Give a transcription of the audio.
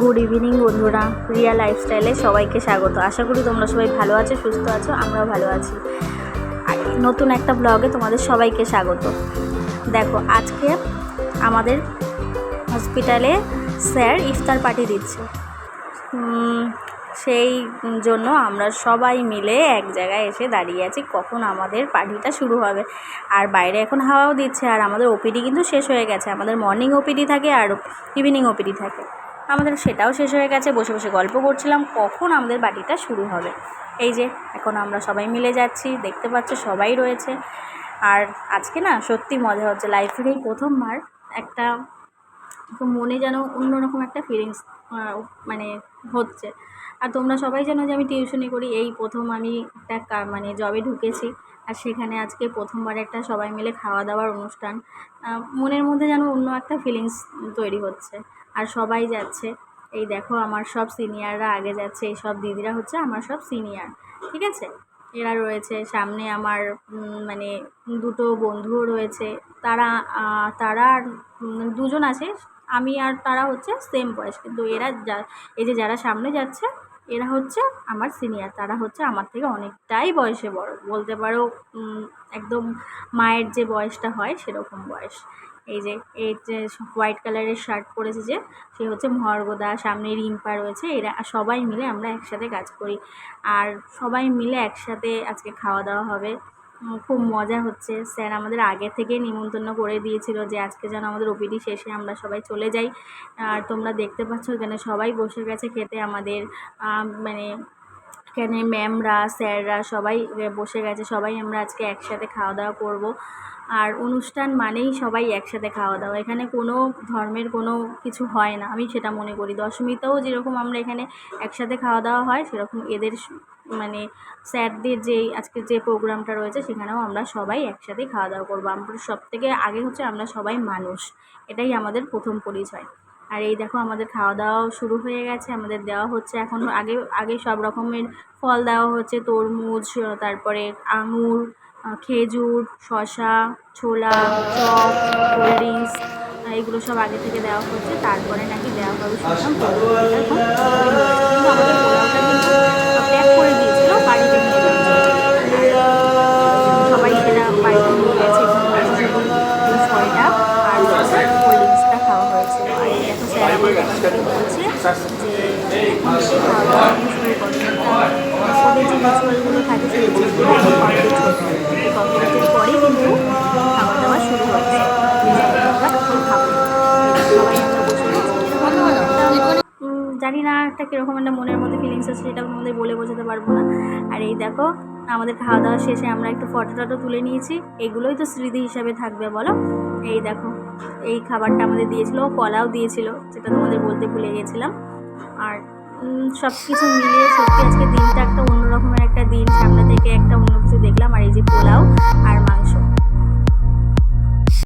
Good evening বন্ধুরা। রিয়া লাইফস্টাইলে সবাইকে স্বাগত। আশা করি তোমরা সবাই ভালো আছো, সুস্থ আছো, আমরাও ভালো আছি। নতুন একটা ব্লগে তোমাদের সবাইকে স্বাগত। দেখো, আজকে আমাদের হসপিটালে স্যার ইফতার পার্টি দিচ্ছে। সেই জন্য আমরা সবাই মিলে এক জায়গায় এসে দাঁড়িয়ে আছি, কখন আমাদের পার্টিটা শুরু হবে। আর বাইরে এখন হাওয়াও দিচ্ছে, আর আমাদের ওপিডি কিন্তু শেষ হয়ে গেছে। আমাদের মর্নিং ওপিডি থাকে আর ইভিনিং ওপিডি থাকে। আমাদের সেটাও শেষ হয়ে গেছে। বসে বসে গল্প করছিলাম, কখন আমাদের পার্টিটা শুরু হবে। এই যে, এখন আমরা সবাই মিলে যাচ্ছি, দেখতে পাচ্ছ সবাই রয়েছে। আর আজকে না, সত্যি মজা হচ্ছে লাইফের এই প্রথমবার একটা মনে যেন অন্যরকম একটা ফিলিংস মানে হচ্ছে। আর তোমরা সবাই জানো যে আমি টিউশনি করি, এই প্রথম আমি একটা মানে জবে ঢুকেছি। আর সেখানে আজকে প্রথমবার একটা সবাই মিলে খাওয়া দাওয়ার অনুষ্ঠান মনের মধ্যে যেন অন্য একটা ফিলিংস তৈরি হচ্ছে। আর সবাই যাচ্ছে। এই দেখো, আমার সব সিনিয়ররা আগে যাচ্ছে, এই সব দিদিরা হচ্ছে আমার সব সিনিয়র ঠিক আছে? এরা রয়েছে। সামনে আমার মানে দুটো বন্ধুও রয়েছে। তারা তারা দুজন আছে। আমি আর তারা হচ্ছে সেম বয়স। কিন্তু এরা যা, এই যে যারা সামনে যাচ্ছে এরা হচ্ছে আমার সিনিয়র তারা হচ্ছে আমার থেকে অনেকটাই বয়সে বড়। বলতে পারো একদম মায়ের যে বয়সটা হয় সেরকম বয়স। এই যে এই যে হোয়াইট কালারের শার্ট পরেছে যে, সে হচ্ছে মহর্গদা, সামনে রিম্পা রয়েছে, এরা সবাই মিলে আমরা একসাথে কাজ করি। আর সবাই মিলে একসাথে আজকে খাওয়া দাওয়া হবে। খুব মজা হচ্ছে। স্যার আমাদের আগে থেকে নিমন্ত্রণ করে দিয়েছিল যে আজকে যেন আমাদের ওপিডি শেষে আমরা সবাই চলে যাই। আর তোমরা দেখতে পাচ্ছ এখানে সবাই বসে গেছে খেতে। আমাদের মানে এখানে ম্যামরা, স্যাররা সবাই বসে গেছে। সবাই আমরা আজকে একসাথে খাওয়া দাওয়া করব। আর অনুষ্ঠান মানেই সবাই একসাথে খাওয়া দাওয়া এখানে কোনো ধর্মের কোনো কিছু হয় না। আমি সেটা মনে করি। দশমীতেও যেরকম আমরা এখানে একসাথে খাওয়া দাওয়া হয়, সেরকম এদের মানে স্যারদের যেই আজকে যে প্রোগ্রামটা রয়েছে, সেখানেও আমরা সবাই একসাথে খাওয়া দাওয়া করব। আমরা সব থেকে আগে হচ্ছে আমরা সবাই মানুষ। এটাই আমাদের প্রথম পরিচয়। আর এই দেখো, আমাদের খাওয়া দাওয়াও শুরু হয়ে গেছে। আমাদের দেওয়া হচ্ছে এখন আগে আগে সব রকমের ফল দেওয়া হচ্ছে। তরমুজ তারপরে আঙুর খেজুর শশা ছোলা, চপ, কোল্ড ড্রিঙ্কস এগুলো সব আগে থেকে দেওয়া হচ্ছে। তারপরে নাকি দেওয়া হবে শুনলাম আমাদের জানি না একটা কীরকম একটা মনের মধ্যে ফিলিংস আছে সেটা তোমাদের বলে বোঝাতে পারব না। আর এই দেখো, আমাদের খাওয়া দাওয়া শেষে আমরা একটু ফটো টটো তুলে নিয়েছি। এগুলোই তো স্মৃতি হিসাবে থাকবে, বলো? এই দেখো, এই খাবারটা আমাদের দিয়েছিল কলাও দিয়েছিল, যেটা তোমাদের বলতে ভুলে গেছিলাম। আর সব কিছু মিলিয়ে সত্যি আজকে দিনটা